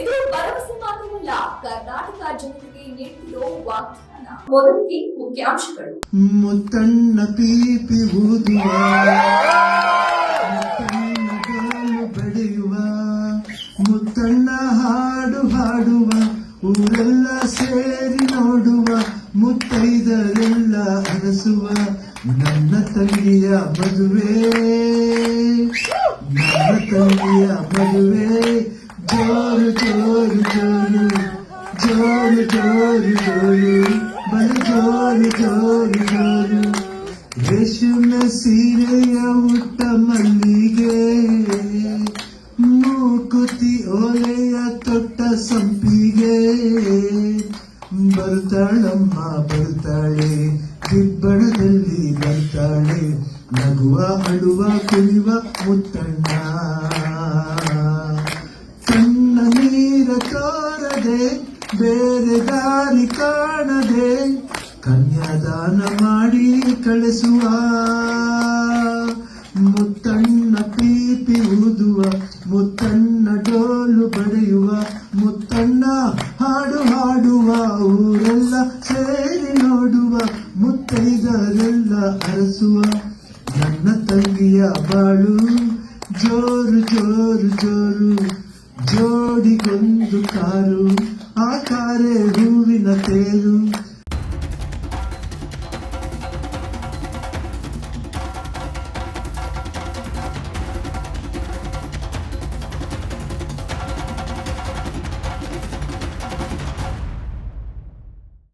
ಇದು ಭರವಸೆ ಮಾತ್ರವಲ್ಲ, ಕರ್ನಾಟಕ ಜನತೆಗೆ ನೀಡಿರೋ ವಾಗ್ದಾನ. ಮೊದಲಿಗೆ ಮುಖ್ಯಾಂಶಗಳು. ಮುತ್ತಣ್ಣ ಪೀಪಿ ಮುತ್ತಣ್ಣ ಹಾಡು ಹಾಡುವ, ಊರೆಲ್ಲ ಸೇರಿ ನೋಡುವ, ಮುತ್ತೈದರೆಲ್ಲ ಅರಸುವ ನನ್ನ ತಂಗಿಯ ಮದುವೆ. ನನ್ನ ತಂಗಿಯ ಮದುವೆ. ಜೋರು ಜೋರು ಜೋರು ಜೋರು ಜೋರು ಜೋರು ಬಲು ಜೋರು ಜೋರು ಜೋರು ರೇಷ್ಮೆ ಸೀರೆಯ ಉಟ್ಟ ಮಲ್ಲಿಗೆ ಮೂಕುತಿ ಓಲೆಯ ತೊಟ್ಟ ಸಂಪಿಗೆ ಬರ್ತಾಳಮ್ಮ ಬರ್ತಾಳೆ ದಿಬ್ಬಣದಲ್ಲಿ ಬರ್ತಾಳೆ ನಗುವ ಅಳುವ ಕುಣಿವ ಮುತ್ತಣ್ಣ ಕನ್ಯಾದಾನ ಮಾಡಿ ಕಳಿಸುವ, ಮುತ್ತಣ್ಣ ಪೀಪಿ ಊದುವ, ಮುತ್ತಣ್ಣ ಡೋಲು ಬಡಿಯುವ, ಮುತ್ತಣ್ಣ ಹಾಡು ಹಾಡುವ, ಊರೆಲ್ಲ ಸೇರಿ ನೋಡುವ, ಮುತ್ತೈದರೆಲ್ಲ ಅರಸುವ. ನನ್ನ ತಂಗಿಯ ಬಾಳು ಜೋರು ಜೋರು ಜೋರು, ಜೋಡಿಗೊಂದು ಕಾರು ಆ ಹೂವಿನ ತೇರು.